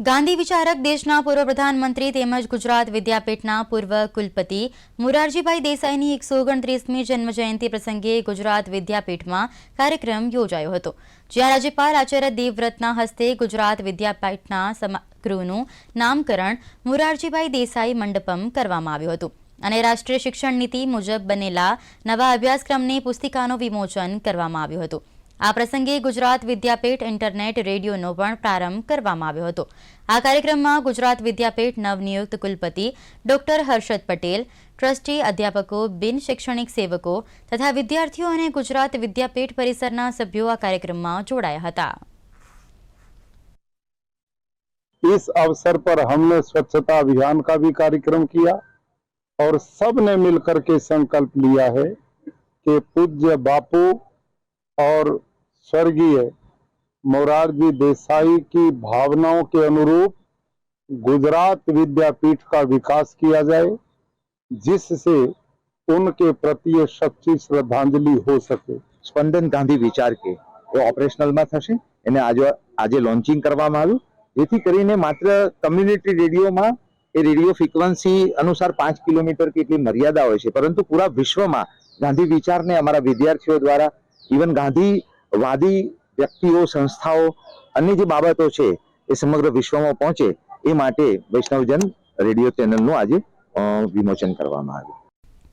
ગાંધી વિચારક દેશના પૂર્વ પ્રધાનમંત્રી તેમજ ગુજરાત વિદ્યાપીઠના પૂર્વ કુલપતિ મોરારજીભાઈ દેસાઈની એકસો ઓગણત્રીસમી જન્મજયંતિ પ્રસંગે ગુજરાત વિદ્યાપીઠમાં કાર્યક્રમ યોજાયો હતો, જ્યાં રાજ્યપાલ આચાર્ય દેવવ્રતના હસ્તે ગુજરાત વિદ્યાપીઠના સમાગૃહનું નામકરણ મોરારજીભાઈ દેસાઈ મંડપમ કરવામાં આવ્યું હતું અને રાષ્ટ્રીય શિક્ષણ નીતિ મુજબ બનેલા નવા અભ્યાસક્રમની પુસ્તિકાનું વિમોચન કરવામાં આવ્યું હતું. આ પ્રસંગે ગુજરાત વિદ્યાપીઠ ઇન્ટરનેટ રેડિયોનો પણ પ્રારંભ કરવામાં આવ્યો હતો આ કાર્યક્રમમાં ગુજરાત વિદ્યાપીઠ નવનિયુક્ત કુલપતિ ડોક્ટર હર્ષદ પટેલ ટ્રસ્ટી અધ્યાપકો બિન શૈક્ષણિક સેવકો તથા વિદ્યાર્થીઓ અને ગુજરાત વિદ્યાપીઠ પરિસરના સભ્યો આ કાર્યક્રમમાં જોડાયા હતા इस अवसर पर हमने स्वच्छता अभियान का भी कार्यक्रम किया और सबने मिलकर के संकल्प लिया है कि पूज्य बापू और स्वर्गीय मोरारजी देसाई की भावनाओं के अनुरूप गुजरात विद्यापीठ का विकास किया जाए जिससे उनके प्रति ये सच्ची श्रद्धांजलि हो सके સ્પંદન ગાંધી વિચાર કે એ ઓપરેશનલમાં થશે એને આજે આજે લોન્ચિંગ કરવામાં આવ્યું જેથી કરીને માત્ર કમ્યુનિટી રેડિયોમાં એ રેડિયો ફ્રીક્વન્સી અનુસાર પાંચ કિલોમીટર કે એટલી મર્યાદા હોય છે પરંતુ પૂરા વિશ્વમાં ગાંધી વિચારને અમારા વિદ્યાર્થીઓ દ્વારા ઇવન ગાંધીવાદી વ્યક્તિઓ, સંસ્થાઓ, અન્ય જે બાબતો છે એ સમગ્ર વિશ્વમાં પહોંચે એ માટે વૈષ્ણવજન રેડિયો ચેનલનું આજે વિમોચન કરવામાં આવ્યું.